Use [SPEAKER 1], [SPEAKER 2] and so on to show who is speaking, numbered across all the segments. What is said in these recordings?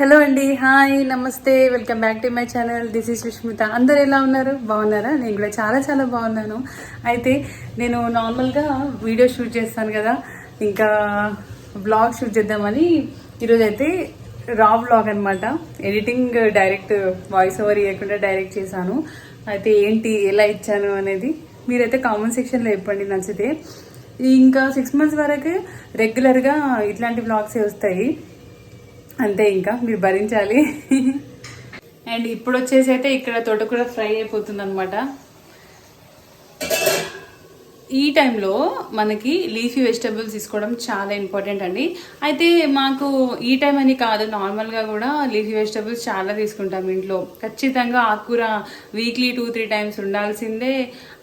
[SPEAKER 1] Hello అండి hi నమస్తే welcome back to my channel. This is Vishmitha అందరు ఎలా ఉన్నారు? బాగున్నారా? నేను కూడా చాలా చాలా బాగున్నాను. అయితే నేను నార్మల్గా వీడియో షూట్ చేస్తాను కదా ఇంకా బ్లాగ్ షూట్ చేద్దామని. ఈరోజు అయితే రా బ్లాగ్ అనమాట ఎడిటింగ్ డైరెక్ట్ వాయిస్ ఓవర్ ఇవ్వకుండా డైరెక్ట్ చేశాను. అయితే ఏంటి ఎలా ఇచ్చాను అనేది మీరైతే కామెంట్ సెక్షన్లో చెప్పండి నచ్చితే. ఇంకా సిక్స్ మంత్స్ వరకు రెగ్యులర్గా ఇట్లాంటి బ్లాగ్సే వస్తాయి. అంతే ఇంకా మీరు భరించాలి. అండ్ ఇప్పుడు వచ్చేసి అయితే ఇక్కడ తోటకూర ఫ్రై అయిపోతుంది అనమాట ఈ టైంలో మనకి లీఫీ వెజిటబుల్స్ తీసుకోవడం చాలా ఇంపార్టెంట్ అండి. అయితే మాకు ఈ టైం అని కాదు నార్మల్గా కూడా లీఫీ వెజిటబుల్స్ చాలా తీసుకుంటాం ఇంట్లో. ఖచ్చితంగా ఆకుకూర వీక్లీ టూ త్రీ టైమ్స్ ఉండాల్సిందే.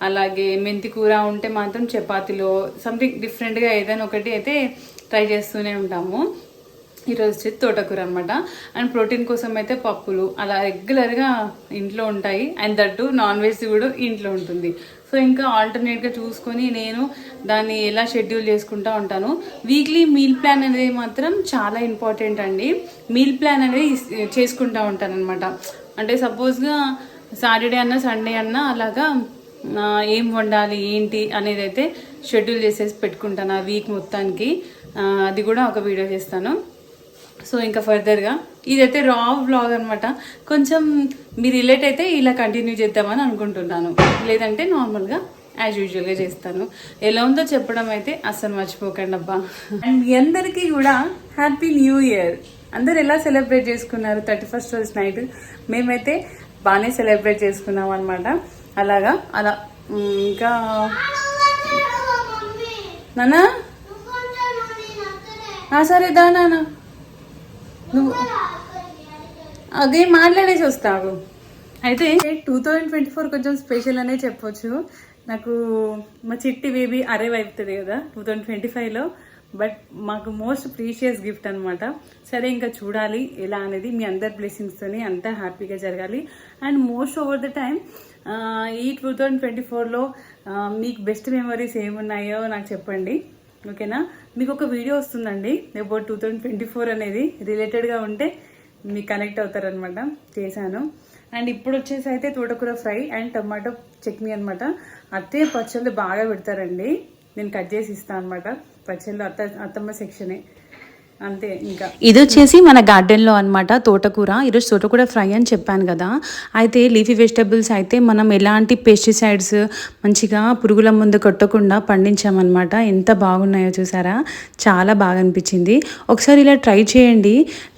[SPEAKER 1] అలాగే మెంతి కూర ఉంటే మాత్రం చపాతీలో సంథింగ్ డిఫరెంట్గా ఏదైనా ఒకటి అయితే ట్రై చేస్తూనే ఉంటాము. ఈరోజు వచ్చి తోటకూర అనమాట అండ్ ప్రోటీన్ కోసం అయితే పప్పులు అలా రెగ్యులర్గా ఇంట్లో ఉంటాయి. అండ్ దట్టు నాన్ వెజ్ కూడా ఇంట్లో ఉంటుంది. సో ఇంకా ఆల్టర్నేట్గా చూసుకొని నేను దాన్ని ఎలా షెడ్యూల్ చేసుకుంటా ఉంటాను. వీక్లీ మీల్ ప్లాన్ అనేది మాత్రం చాలా ఇంపార్టెంట్ అండి. మీల్ ప్లాన్ అనేది చేసుకుంటూ చేసుకుంటా ఉంటాను అనమాట అంటే సపోజ్గా సాటర్డే అన్న సండే అన్న అలాగా ఏం వండాలి ఏంటి అనేది అయితే షెడ్యూల్ చేసేసి పెట్టుకుంటాను ఆ వీక్ మొత్తానికి. అది కూడా ఒక వీడియో చేస్తాను. సో ఇంకా ఫర్దర్గా ఇదైతే రా వ్లాగ్ అనమాట కొంచెం మీ రిలేట్ అయితే ఇలా కంటిన్యూ చేద్దామని అనుకుంటున్నాను. లేదంటే నార్మల్గా యాజ్ యూజువల్గా చేస్తాను. ఎలా ఉందో చెప్పడం అయితే అస్సలు మర్చిపోకండి అబ్బా అండ్ మీ అందరికీ కూడా హ్యాపీ న్యూ ఇయర్ అందరు ఎలా సెలబ్రేట్ చేసుకున్నారు? థర్టీ ఫస్ట్ రోజు నైట్ మేమైతే బాగానే సెలబ్రేట్ చేసుకున్నాం అనమాట అలాగా అలా ఇంకా నానా సరే దా నాన్న. నువ్వు అదే మాట్లాడేసి వస్తావు అయితే టూ థౌజండ్ ట్వంటీ ఫోర్ కొంచెం స్పెషల్ అనే చెప్పొచ్చు. నాకు మా చిట్టి బేబీ అరైవ్ అవుతుంది కదా టూ థౌజండ్ ట్వంటీ ఫైవ్లో బట్ మాకు మోస్ట్ ప్రీషియస్ గిఫ్ట్ అనమాట సరే ఇంకా చూడాలి ఎలా అనేది మీ అందరి బ్లెస్సింగ్స్తోని అంతా హ్యాపీగా జరగాలి. And most over the time ఈ టూ థౌజండ్ ట్వంటీ ఫోర్లో మీకు బెస్ట్ మెమరీస్ ఏమున్నాయో నాకు చెప్పండి. ఓకేనా మీకు ఒక వీడియో వస్తుందండి. About two thousand twenty four అనేది రిలేటెడ్గా ఉంటే మీకు కనెక్ట్ అవుతారనమాట చేశాను. అండ్ ఇప్పుడు వచ్చేసి అయితే తోటకూర ఫ్రై అండ్ టమాటో చట్నీ అనమాట అత్తే పచ్చళ్ళు బాగా పెడతారండి. నేను కట్ చేసి ఇస్తాను అనమాట పచ్చళ్ళు అత్త అత్తమ్మ సెక్షనే. అంతే ఇంకా.
[SPEAKER 2] ఇది వచ్చేసి మన గార్డెన్లో అనమాట తోటకూర. ఈరోజు తోటకూర ఫ్రై అని చెప్పాను కదా. అయితే లీఫీ వెజిటబుల్స్ అయితే మనం ఎలాంటి పెస్టిసైడ్స్ మంచిగా పురుగుల ముందు కొట్టకుండా పండించామన్నమాట. ఎంత బాగున్నాయో చూసారా? చాలా బాగా అనిపించింది. ఒకసారి ఇలా ట్రై చేయండి.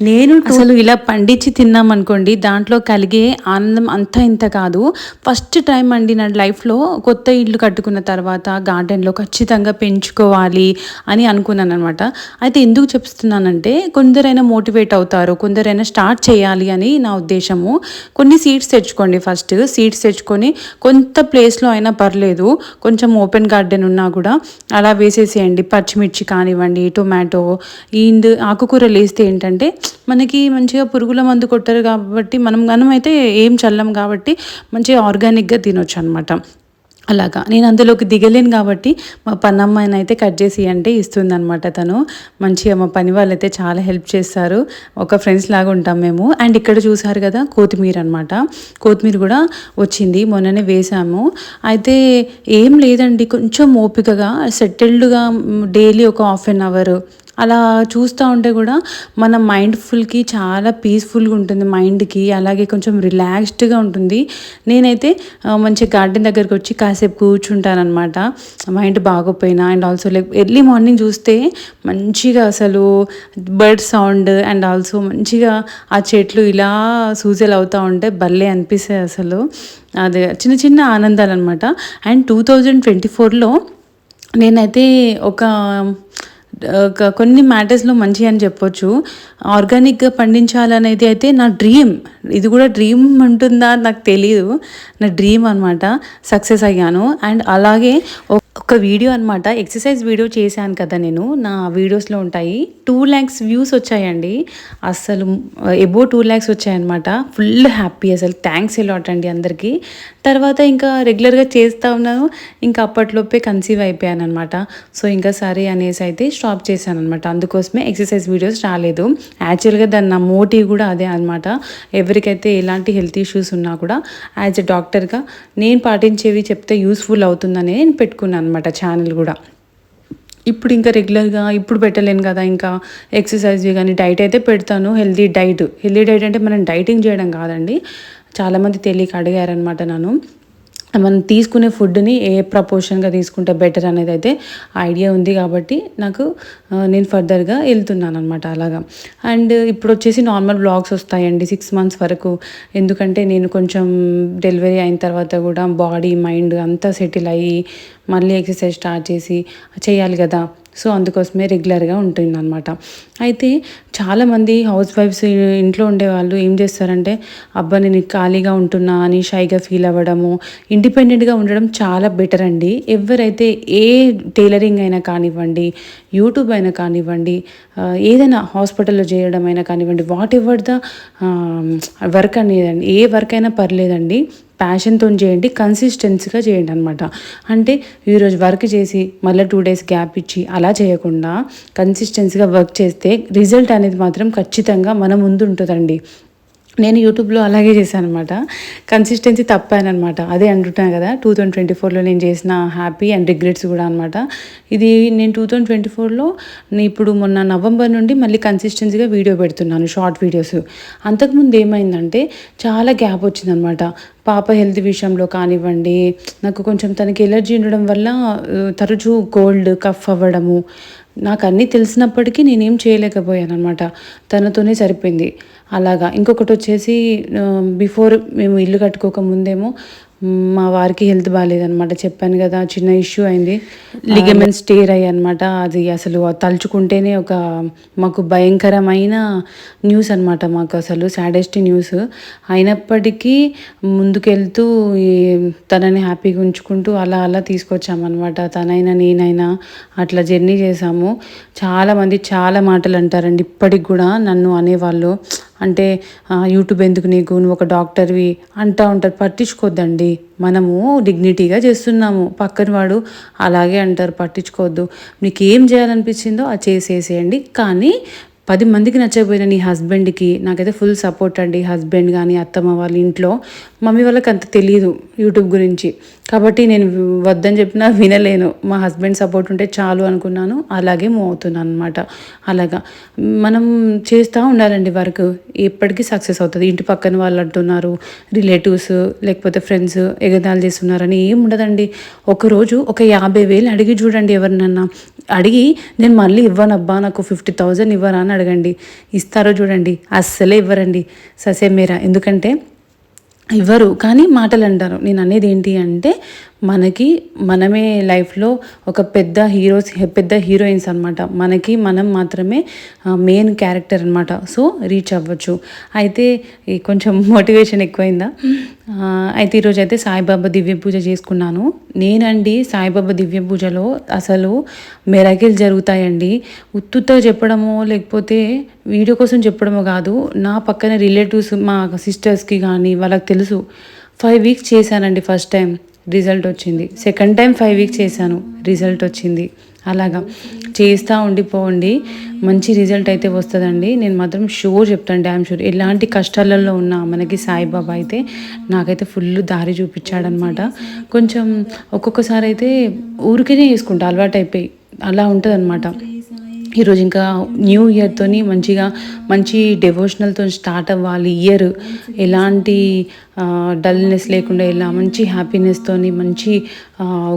[SPEAKER 2] నేను అసలు ఇలా పండించి తిన్నాం అనుకోండి దాంట్లో కలిగే ఆనందం అంతా ఇంత కాదు. ఫస్ట్ టైం అండి నా లైఫ్లో కొత్త ఇల్లు కట్టుకున్న తర్వాత గార్డెన్లో ఖచ్చితంగా పెంచుకోవాలి అని అనుకున్నాను అనమాట అయితే ఎందుకు చేస్తున్నానంటే కొందరైనా మోటివేట్ అవుతారు కొందరైనా స్టార్ట్ చేయాలి అని నా ఉద్దేశము. కొన్ని సీడ్స్ తెచ్చుకోండి ఫస్ట్. సీడ్స్ తెచ్చుకొని కొంత ప్లేస్లో అయినా పర్లేదు కొంచెం ఓపెన్ గార్డెన్ ఉన్నా కూడా అలా వేసేసేయండి. పచ్చిమిర్చి కానివ్వండి టొమాటో ఇండ్ ఆకుకూరలు వేస్తే ఏంటంటే మనకి మంచిగా పురుగుల మందు కొట్టరు కాబట్టి మనం మనం అయితే ఏం చల్లం కాబట్టి మంచిగా ఆర్గానిక్గా తినొచ్చు అనమాట అలాగా. నేను అందులోకి దిగలేను కాబట్టి మా పనమ్మాయిని అయితే కట్ చేసి అంటే ఇస్తుంది అనమాట తను. మంచిగా మా పని వాళ్ళు అయితే చాలా హెల్ప్ చేస్తారు. ఒక ఫ్రెండ్స్ లాగా ఉంటాం మేము. అండ్ ఇక్కడ చూసారు కదా కొత్తిమీర అనమాట కొత్తిమీర కూడా వచ్చింది. మొన్ననే వేసాము. అయితే ఏం లేదండి కొంచెం ఓపికగా సెటిల్డ్గా డైలీ ఒక హాఫ్ అన్ అవర్ అలా చూస్తూ ఉంటే కూడా మన మైండ్ఫుల్కి చాలా పీస్ఫుల్గా ఉంటుంది మైండ్కి అలాగే కొంచెం రిలాక్స్డ్గా ఉంటుంది. నేనైతే మంచి గార్డెన్ దగ్గరికి వచ్చి కాసేపు కూర్చుంటానమాట mind బాగోపోయినా and also like early morning చూస్తే మంచిగా అసలు బర్డ్ సౌండ్ అండ్ ఆల్సో మంచిగా ఆ చెట్లు ఇలా సూజలు అవుతూ ఉంటే భలే అనిపిస్తాయి అసలు. అదే చిన్న చిన్న ఆనందాలు అనమాట అండ్ టూ థౌజండ్ ట్వంటీ ఫోర్లో నేనైతే ఒక కొన్ని మ్యాటర్స్లో మంచి అని చెప్పొచ్చు. ఆర్గానిక్గా పండించాలనేది అయితే నా డ్రీమ్ ఇది కూడా డ్రీమ్ ఉంటుందా నాకు తెలియదు నా డ్రీమ్ అనమాట సక్సెస్ అయ్యాను. అండ్ అలాగే
[SPEAKER 1] ఒక వీడియో అనమాట ఎక్సర్సైజ్ వీడియో చేశాను కదా నేను. నా వీడియోస్లో ఉంటాయి. టూ ల్యాక్స్ వ్యూస్ వచ్చాయండి. అసలు ఎబో టూ ల్యాక్స్ వచ్చాయన్నమాట. ఫుల్ హ్యాపీ అసలు. థ్యాంక్స్ ఎలాట్ అండి అందరికీ. తర్వాత ఇంకా రెగ్యులర్గా చేస్తూ ఉన్నాను. ఇంకా అప్పట్లోపే కన్సీవ్ అయిపోయాను అనమాట సో ఇంకా సరే అనేసి అయితే స్టాప్ చేశాను అనమాట అందుకోసమే ఎక్సర్సైజ్ వీడియోస్ రాలేదు. యాక్చువల్గా దాని నా మోటివ్ కూడా అదే అనమాట ఎవరికైతే ఎలాంటి హెల్త్ ఇష్యూస్ ఉన్నా కూడా యాజ్ ఎ డాక్టర్గా నేను పాటించేవి చెప్తే యూస్ఫుల్ అవుతుందని నేను పెట్టుకున్నాను. అనమాట ఛానల్ కూడా. ఇప్పుడు ఇంకా రెగ్యులర్గా ఇప్పుడు పెట్టలేను కదా ఇంకా ఎక్సర్సైజ్ కానీ డైట్ అయితే పెడతాను. హెల్దీ డైట్ హెల్దీ డైట్ అంటే మనం డైటింగ్ చేయడం కాదండి. చాలామంది తెలియక అడిగారనమాట నన్ను. మనం తీసుకునే ఫుడ్ని ఏ ప్రపోర్షన్గా తీసుకుంటే బెటర్ అనేది అయితే ఐడియా ఉంది కాబట్టి నాకు నేను ఫర్దర్గా వెళ్తున్నాను అనమాట అలాగా. అండ్ ఇప్పుడు వచ్చేసి నార్మల్ బ్లాగ్స్ వస్తాయండి సిక్స్ మంత్స్ వరకు. ఎందుకంటే నేను కొంచెం డెలివరీ అయిన తర్వాత కూడా బాడీ మైండ్ అంతా సెటిల్ అయ్యి మళ్ళీ ఎక్సర్సైజ్ స్టార్ట్ చేసి చేయాలి కదా. సో అందుకోసమే రెగ్యులర్గా ఉంటుందన్నమాట. అయితే చాలామంది హౌస్ వైఫ్స్ ఇంట్లో ఉండేవాళ్ళు ఏం చేస్తారంటే అబ్బా నేను ఖాళీగా ఉంటున్నా అని షైగా ఫీల్ అవ్వడము ఇండిపెండెంట్గా ఉండడం చాలా బెటర్ అండి. ఎవరైతే ఏ టైలరింగ్ అయినా కానివ్వండి యూట్యూబ్ అయినా కానివ్వండి ఏదైనా హాస్పిటల్లో చేయడం అయినా కానివ్వండి వాట్ ఎవర్ ద వర్క్ అనేదండి ఏ వర్క్ అయినా పర్లేదండి. ప్యాషన్తో చేయండి కన్సిస్టెన్సీగా చేయండి అనమాట అంటే ఈరోజు వర్క్ చేసి మళ్ళీ టూ డేస్ గ్యాప్ ఇచ్చి అలా చేయకుండా కన్సిస్టెన్సీగా వర్క్ చేస్తే రిజల్ట్ అనేది మాత్రం ఖచ్చితంగా మన ముందు ఉంటుందండి. నేను యూట్యూబ్లో అలాగే చేశాను అనమాట కన్సిస్టెన్సీ తప్పానమాట అదే అంటున్నాను కదా టూ థౌజండ్ ట్వంటీ ఫోర్లో నేను చేసిన హ్యాపీ అండ్ రిగ్రెట్స్ కూడా అనమాట ఇది నేను టూ థౌజండ్ ట్వంటీ ఫోర్లో ఇప్పుడు మొన్న నవంబర్ నుండి మళ్ళీ కన్సిస్టెన్సీగా వీడియో పెడుతున్నాను షార్ట్ వీడియోస్ అంతకుముందు ఏమైందంటే చాలా గ్యాప్ వచ్చిందనమాట పాప హెల్త్ విషయంలో కానివ్వండి నాకు కొంచెం తనకి ఎలర్జీ ఉండడం వల్ల తరచూ కోల్డ్ కఫ్ అవ్వడము నాకు అన్నీ తెలిసినప్పటికీ నేనేం చేయలేకపోయాను అనమాట తనతోనే సరిపోయింది. అలాగా. ఇంకొకటి వచ్చేసి బిఫోర్ మేము ఇల్లు కట్టుకోక ముందేమో మా వారికి హెల్త్ బాగాలేదనమాట చెప్పాను కదా చిన్న ఇష్యూ అయింది. లిగమెంట్ స్టేర్ అయ్యి అనమాట అది అసలు తలుచుకుంటేనే ఒక మాకు భయంకరమైన న్యూస్ అనమాట మాకు అసలు సాడెస్ట్ న్యూస్. అయినప్పటికీ ముందుకెళ్తూ తనని హ్యాపీగా ఉంచుకుంటూ అలా అలా తీసుకొచ్చామన్నమాట. తనైనా నేనైనా అట్లా జర్నీ చేసాము చాలామంది చాలా మాటలు అంటారండి. ఇప్పటికి కూడా నన్ను అనేవాళ్ళు అంటే యూట్యూబ్ ఎందుకు నీకు? నువ్వు ఒక డాక్టర్వి అంటా ఉంటారు. పట్టించుకోద్దండి. మనము డిగ్నిటీగా చేస్తున్నాము. పక్కన వాడు అలాగే అంటారు. పట్టించుకోవద్దు మీకు ఏం చేయాలనిపించిందో అది చేసేసేయండి. కానీ పది మందికి నచ్చకపోయిన నీ హస్బెండ్కి నాకైతే ఫుల్ సపోర్ట్ అండి. హస్బెండ్ కానీ అత్తమ్మ వాళ్ళ ఇంట్లో. మమ్మీ వాళ్ళకి అంత తెలియదు యూట్యూబ్ గురించి. కాబట్టి నేను వద్దని చెప్పినా వినలేను. మా హస్బెండ్ సపోర్ట్ ఉంటే చాలు అనుకున్నాను. అలాగే మూవ్ అవుతున్నాను అనమాట అలాగా. మనం చేస్తూ ఉండాలండి వర్క్. ఎప్పటికీ సక్సెస్ అవుతుంది. ఇంటి పక్కన వాళ్ళు అంటున్నారు రిలేటివ్స్ లేకపోతే ఫ్రెండ్స్ ఎగతాళి చేస్తున్నారని ఏం ఉండదండి. ఒకరోజు ఒక యాభై వేలు అడిగి చూడండి ఎవరినన్నా. అడిగి నేను మళ్ళీ ఇవ్వనబ్బా నాకు ఫిఫ్టీ థౌజండ్ ఇవ్వరా అని అడగండి. ఇస్తారో చూడండి. అస్సలే ఇవ్వరండి. ససేమేరా ఎందుకంటే ఇవ్వరు. కానీ మాటలు అంటారు నేను అనేది ఏంటి అంటే మనకి మనమే లైఫ్లో ఒక పెద్ద హీరోస్ పెద్ద హీరోయిన్స్ అనమాట మనకి మనం మాత్రమే మెయిన్ క్యారెక్టర్ అనమాట సో రీచ్ అవ్వచ్చు. అయితే కొంచెం మోటివేషన్ ఎక్కువైందా? అయితే ఈరోజు అయితే సాయిబాబా దివ్య పూజ చేసుకున్నాను. నేనండి సాయిబాబా దివ్య పూజలో అసలు మెరకిల్ జరుగుతాయండి. ఉత్తుతో చెప్పడమో లేకపోతే వీడియో కోసం చెప్పడమో కాదు నా పక్కన రిలేటివ్స్ మా సిస్టర్స్కి కానీ వాళ్ళకి తెలుసు. ఫైవ్ వీక్స్ చేశానండి ఫస్ట్ టైం రిజల్ట్ వచ్చింది. సెకండ్ టైం ఫైవ్ వీక్స్ చేశాను. రిజల్ట్ వచ్చింది. అలాగా. చేస్తూ ఉండిపోండి. మంచి రిజల్ట్ అయితే వస్తుందండి. నేను మాత్రం షూర్ చెప్తాను డ్యామ్ షూర్. ఎలాంటి కష్టాలలో ఉన్నా మనకి సాయిబాబా అయితే నాకైతే ఫుల్ దారి చూపించాడనమాట. కొంచెం ఒక్కొక్కసారి అయితే ఊరికేనే వేసుకుంటా అలవాటు అయిపోయి అలా ఉంటుంది ఈరోజు ఇంకా న్యూ ఇయర్తోని మంచిగా మంచి డెవోషనల్తో స్టార్ట్ అవ్వాలి. ఇయర్ ఎలాంటి డల్నెస్ లేకుండా ఇలా మంచి హ్యాపీనెస్తోని మంచి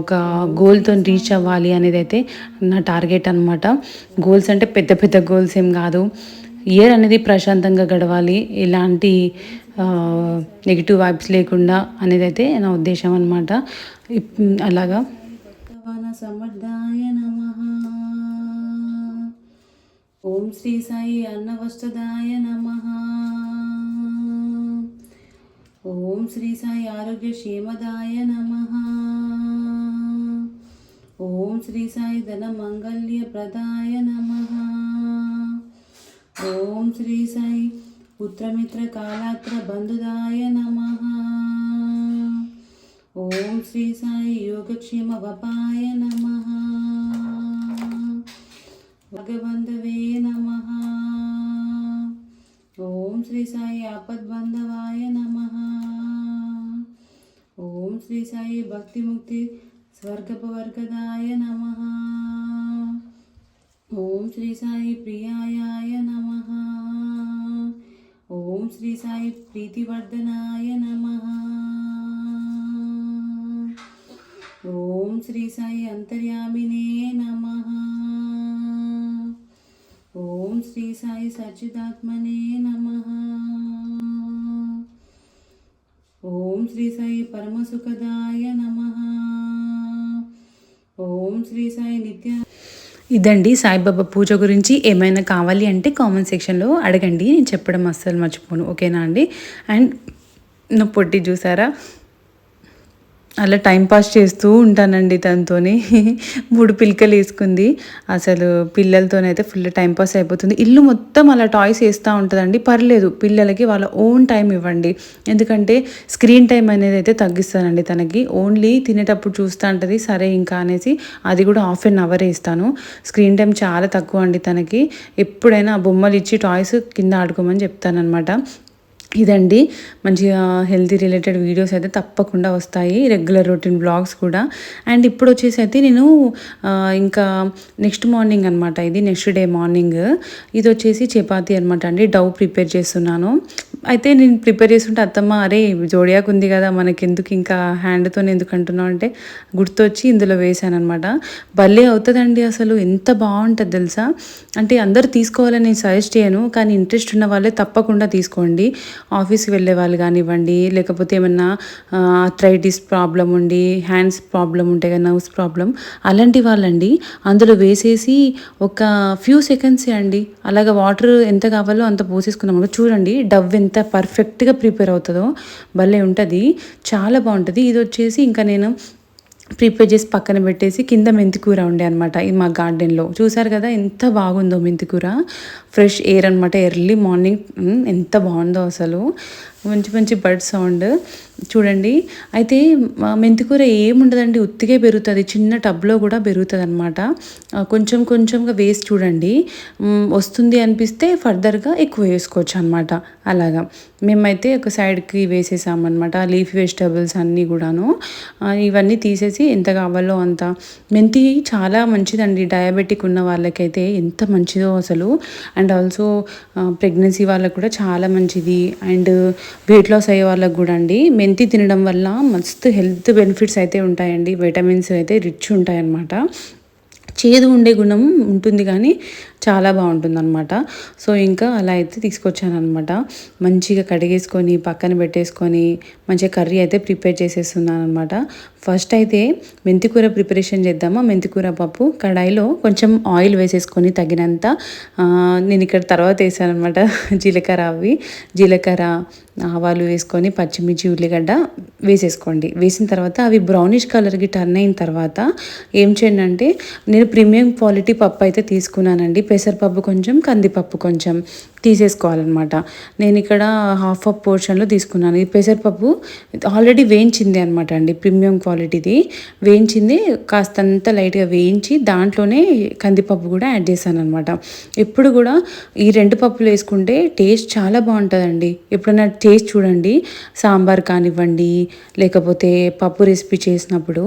[SPEAKER 1] ఒక గోల్తో రీచ్ అవ్వాలి అనేది అయితే నా టార్గెట్ అనమాట గోల్స్ అంటే పెద్ద పెద్ద గోల్స్ ఏం కాదు. ఇయర్ అనేది ప్రశాంతంగా గడవాలి. ఎలాంటి నెగిటివ్ వైబ్స్ లేకుండా అనేది అయితే నా ఉద్దేశం అనమాట అలాగా. సమర్థాయ నమః. ఓం శ్రీ సాయి అన్నవష్టదాయ నమ. ఓం శ్రీ సాయి ఆరోగ్య క్షేమదాయ నమ. ఓం శ్రీ సాయి ధన మంగళ్య ప్రదాయ నమ. ఓం శ్రీ సాయి పుత్రమిత్ర కాలాత్ర బంధుదాయ నమ. ఓం శ్రీ సాయి యోగక్షేమ వపాయ నమ. భగవంతవే నమ. ఓం శ్రీ సాయి ఆపద్బంధవాయ నమ. ఓం శ్రీ సాయి భక్తిముక్తి స్వర్గపవర్గదాయ నమ. ఓం శ్రీ సాయి ప్రియాయాయ నమ. ఓం శ్రీ సాయి ప్రీతివర్ధనాయ నమ. ఓం శ్రీ సాయి అంతర్యామినే నమ. ఓం శ్రీ సాయి సచ్చిదాత్మనే నమ. ఓం శ్రీ సాయి పరమసుఖదాయ నమ. ఓం శ్రీ సాయి నిత్య ఇదండి సాయిబాబా పూజ గురించి ఏమైనా కావాలి అంటే కామెంట్ సెక్షన్లో అడగండి. నేను చెప్పడం అస్సలు మర్చిపోను. ఓకేనా అండి? అండ్ నా పొట్టి చూసారా? అలా టైంపాస్ చేస్తూ ఉంటానండి తనతోని. మూడు పిల్కలు వేసుకుంది. అసలు పిల్లలతోనైతే ఫుల్ టైంపాస్ అయిపోతుంది. ఇల్లు మొత్తం అలా టాయ్స్ వేస్తూ ఉంటుందండి. పర్లేదు పిల్లలకి వాళ్ళ ఓన్ టైం ఇవ్వండి. ఎందుకంటే స్క్రీన్ టైం అనేది అయితే తగ్గిస్తానండి తనకి. ఓన్లీ తినేటప్పుడు చూస్తూ ఉంటుంది. సరే ఇంకా అనేసి అది కూడా హాఫ్ అన్ అవర్ వేస్తాను స్క్రీన్ టైం చాలా తక్కువ అండి తనకి. ఎప్పుడైనా బొమ్మలు ఇచ్చి టాయ్స్ కింద ఆడుకోమని చెప్తానమాట ఇదండి. మంచిగా హెల్తీ రిలేటెడ్ వీడియోస్ అయితే తప్పకుండా వస్తాయి. రెగ్యులర్ రొటీన్ బ్లాగ్స్ కూడా. అండ్ ఇప్పుడు వచ్చేసి అయితే నేను ఇంకా నెక్స్ట్ మార్నింగ్ అనమాట ఇది నెక్స్ట్ డే మార్నింగ్ ఇది వచ్చేసి చపాతీ అనమాట అండి. డవ్ ప్రిపేర్ చేస్తున్నాను. అయితే నేను ప్రిపేర్ చేస్తుంటే అత్తమ్మ అరే జోడియాకు ఉంది కదా మనకెందుకు ఇంకా హ్యాండ్తో ఎందుకు అంటున్నావు అంటే గుర్తొచ్చి ఇందులో వేసాను అనమాట భలే అవుతుందండి అసలు ఎంత బాగుంటుంది తెలుసా? అంటే అందరు తీసుకోవాలని నేను సజెస్ట్ చేయను కానీ ఇంట్రెస్ట్ ఉన్న వాళ్ళే తప్పకుండా తీసుకోండి. ఆఫీస్కి వెళ్ళే వాళ్ళు కానివ్వండి లేకపోతే ఏమన్నా థ్రైటిస్ ప్రాబ్లం ఉండి హ్యాండ్స్ ప్రాబ్లం ఉంటాయి కదా నర్వ్స్ ప్రాబ్లం అలాంటి వాళ్ళండి అందులో వేసేసి ఒక ఫ్యూ సెకండ్స్ అండి అలాగ వాటర్ ఎంత కావాలో అంత పోసేసుకున్నాం చూడండి డవ్ ఎంత ఎంత పర్ఫెక్ట్గా ప్రిపేర్ అవుతుందో భలే ఉంటుంది. చాలా బాగుంటుంది. ఇది వచ్చేసి ఇంకా నేను ప్రిపేర్ చేసి పక్కన పెట్టేసి కింద మెంతికూర ఉండే అనమాట ఇది మా గార్డెన్లో. చూసారు కదా ఎంత బాగుందో మెంతికూర ఫ్రెష్ ఎయిర్ అనమాట ఎర్లీ మార్నింగ్ ఎంత బాగుందో అసలు. మంచి మంచి బర్డ్ సౌండ్. చూడండి. అయితే మా మెంతికూర ఏముండదండి? ఉత్తిగే పెరుగుతుంది. చిన్న టబ్లో కూడా పెరుగుతుంది అనమాట కొంచెం కొంచెంగా వేసి చూడండి. వస్తుంది అనిపిస్తే ఫర్దర్గా ఎక్కువ వేసుకోవచ్చు అనమాట అలాగా. మేమైతే ఒక సైడ్కి వేసేసామన్నమాట. లీఫ్ వెజిటబుల్స్ అన్నీ కూడాను. ఇవన్నీ తీసేసి ఎంత కావాలో అంత. మెంతి చాలా మంచిదండి. డయాబెటిక్ ఉన్న వాళ్ళకైతే ఎంత మంచిదో అసలు. అండ్ ఆల్సో ప్రెగ్నెన్సీ వాళ్ళకు కూడా చాలా మంచిది. అండ్ వెయిట్ లాస్ అయ్యే వాళ్ళకు కూడా అండి. మెంతి తినడం వల్ల మస్తు హెల్త్ బెనిఫిట్స్ అయితే ఉంటాయండి. విటమిన్స్ అయితే రిచ్ ఉంటాయన్నమాట. చేదు ఉండే గుణం ఉంటుంది కానీ చాలా బాగుంటుంది అనమాట సో ఇంకా అలా అయితే తీసుకొచ్చానమాట మంచిగా కడిగేసుకొని పక్కన పెట్టేసుకొని మంచిగా కర్రీ అయితే ప్రిపేర్ చేసేస్తున్నాను అనమాట ఫస్ట్ అయితే మెంతికూర ప్రిపరేషన్ చేద్దామా? మెంతికూర పప్పు కడాయిలో కొంచెం ఆయిల్ వేసేసుకొని తగినంత నేను ఇక్కడ తర్వాత వేసాను అనమాట జీలకర్ర అవి. జీలకర్ర ఆవాలు వేసుకొని పచ్చిమిర్చి ఉల్లిగడ్డ వేసేసుకోండి. వేసిన తర్వాత అవి బ్రౌనిష్ కలర్కి టర్న్ అయిన తర్వాత ఏం చేయండి అంటే నేను ప్రీమియం క్వాలిటీ పప్పు అయితే తీసుకున్నానండి. పెసరపప్పు కొంచెం కందిపప్పు కొంచెం. తీసేసుకోవాలన్నమాట. నేను ఇక్కడ హాఫ్ ఆఫ్ పోర్షన్లో తీసుకున్నాను. ఈ పెసరపప్పు ఆల్రెడీ వేయించింది అనమాట అండి ప్రీమియం క్వాలిటీది వేయించింది కాస్తంత లైట్గా వేయించి దాంట్లోనే కందిపప్పు కూడా యాడ్ చేశాను అనమాట ఎప్పుడు కూడా ఈ రెండు పప్పులు వేసుకుంటే టేస్ట్ చాలా బాగుంటుందండి. ఎప్పుడైనా టేస్ట్ చూడండి సాంబార్ కానివ్వండి లేకపోతే పప్పు రెసిపీ చేసినప్పుడు.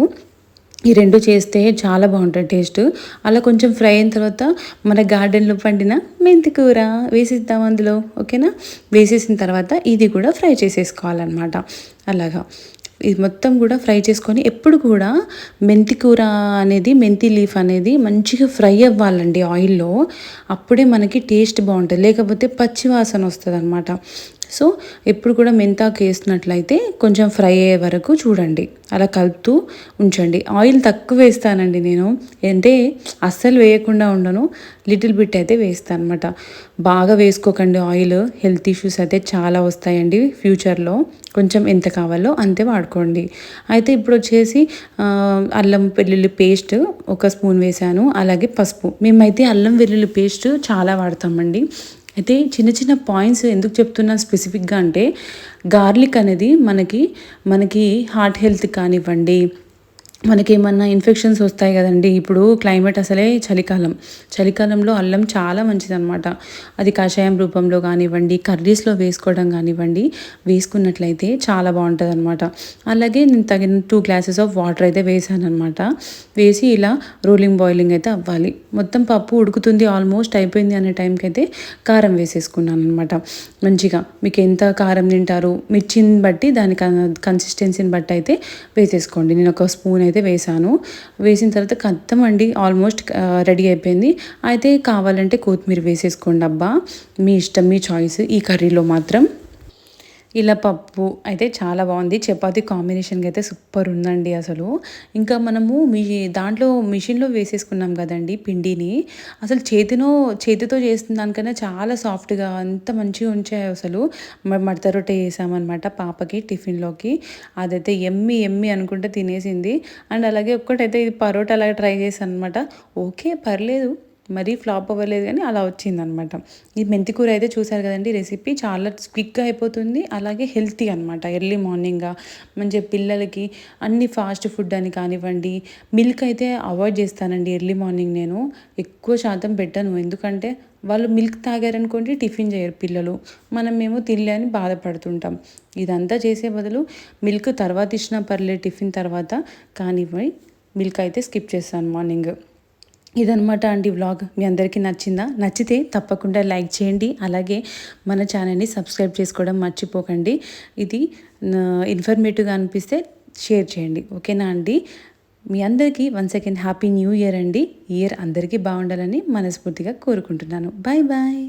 [SPEAKER 1] ఈ రెండు చేస్తే చాలా బాగుంటుంది టేస్ట్. అలా కొంచెం ఫ్రై అయిన తర్వాత మన గార్డెన్లో పండిన మెంతి కూర వేసిద్దాం అందులో ఓకేనా? వేసేసిన తర్వాత ఇది కూడా ఫ్రై చేసేసుకోవాలన్నమాట. అలాగా. ఇది మొత్తం కూడా ఫ్రై చేసుకొని ఎప్పుడు కూడా మెంతి కూర అనేది మెంతి లీఫ్ అనేది మంచిగా ఫ్రై అవ్వాలండి ఆయిల్లో. అప్పుడే మనకి టేస్ట్ బాగుంటుంది. లేకపోతే పచ్చి వాసన వస్తుంది అనమాట సో ఎప్పుడు కూడా మెంతాకు వేసినట్లయితే కొంచెం ఫ్రై అయ్యే వరకు చూడండి. అలా కలుపుతూ ఉంచండి. ఆయిల్ తక్కువ వేస్తానండి నేను. అంటే అస్సలు వేయకుండా ఉండను. లిటిల్ బిట్ అయితే వేస్తాను అనమాట బాగా వేసుకోకండి ఆయిల్. హెల్త్ ఇష్యూస్ అయితే చాలా వస్తాయండి ఫ్యూచర్లో. కొంచెం ఎంత కావాలో అంతే వాడుకోండి. అయితే ఇప్పుడు వచ్చేసి అల్లం వెల్లుల్లి పేస్ట్ ఒక స్పూన్ వేసాను అలాగే పసుపు. మేమైతే అల్లం వెల్లుల్లి పేస్ట్ చాలా వాడతామండి. అయితే చిన్న చిన్న పాయింట్స్ ఎందుకు చెప్తున్నాను స్పెసిఫిక్గా అంటే గార్లిక్ అనేది మనకి మనకి హార్ట్ హెల్త్ కానివ్వండి మనకి ఏమన్నా ఇన్ఫెక్షన్స్ వస్తాయి కదండి. ఇప్పుడు క్లైమేట్ అసలే చలికాలం. చలికాలంలో అల్లం చాలా మంచిదన్నమాట. అది కషాయం రూపంలో కానివ్వండి కర్రీస్లో వేసుకోవడం కానివ్వండి వేసుకున్నట్లయితే చాలా బాగుంటుంది అనమాట అలాగే నేను తగిన టూ గ్లాసెస్ ఆఫ్ వాటర్ అయితే వేసాను అనమాట వేసి ఇలా రోలింగ్ బాయిలింగ్ అయితే అవ్వాలి. మొత్తం పప్పు ఉడుకుతుంది ఆల్మోస్ట్ అయిపోయింది అనే టైంకి అయితే కారం వేసేసుకున్నాను అనమాట మంచిగా మీకు ఎంత కారం తింటారు మిర్చిని బట్టి దాని కన్సిస్టెన్సీని బట్టి అయితే వేసేసుకోండి. నేను ఒక స్పూన్ అయితే వేసాను వేసిన తర్వాత కద్దం అండి ఆల్మోస్ట్ రెడీ అయిపోయింది. అయితే కావాలంటే కొత్తిమీర వేసేసుకోండి అబ్బా. మీ ఇష్టం మీ చాయిస్ ఈ కర్రీలో మాత్రం. ఇలా పప్పు అయితే చాలా బాగుంది. చపాతీ కాంబినేషన్కి అయితే సూపర్ ఉందండి అసలు. ఇంకా మనము మీ దాంట్లో మిషన్లో వేసేసుకున్నాం కదండి పిండిని. అసలు చేతిలో చేతితో చేసిన దానికన్నా చాలా సాఫ్ట్గా అంత మంచిగా ఉంచాయి అసలు. మడత రొట్టె వేసామన్నమాట పాపకి టిఫిన్లోకి అదైతే ఎమ్మి ఎమ్మి అనుకుంటే తినేసింది. అండ్ అలాగే ఒక్కటైతే ఇది పరోటా అలాగే ట్రై చేశాను అనమాట ఓకే పర్లేదు. మరీ ఫ్లాప్ అవ్వలేదు కానీ అలా వచ్చిందనమాట. ఈ మెంతికూర అయితే చూసారు కదండి రెసిపీ. చాలా క్విక్గా అయిపోతుంది. అలాగే హెల్తీ అనమాట. ఎర్లీ మార్నింగ్గా మంచిగా పిల్లలకి అన్ని ఫాస్ట్ ఫుడ్ అని కానివ్వండి మిల్క్ అయితే అవాయిడ్ చేస్తానండి ఎర్లీ మార్నింగ్ నేను. ఎక్కువ శాతం పెట్టను. ఎందుకంటే వాళ్ళు మిల్క్ తాగారనుకోండి టిఫిన్ చేయరు పిల్లలు. మనం మేము తినలేని బాధపడుతుంటాం. ఇదంతా చేసే బదులు మిల్క్ తర్వాత ఇచ్చినా పర్లేదు టిఫిన్ తర్వాత కానివ్వండి మిల్క్ అయితే స్కిప్ చేస్తాను మార్నింగ్. ఇదనమాట అండి వ్లాగ్. మీ అందరికీ నచ్చిందా? నచ్చితే తప్పకుండా లైక్ చేయండి. అలాగే మన ఛానల్ని సబ్స్క్రైబ్ చేసుకోవడం మర్చిపోకండి. ఇది ఇన్ఫర్మేటివ్గా అనిపిస్తే షేర్ చేయండి. ఓకేనా అండి? మీ అందరికీ one second happy new year అండి. ఇయర్ అందరికీ బాగుండాలని మనస్ఫూర్తిగా కోరుకుంటున్నాను. Bye bye.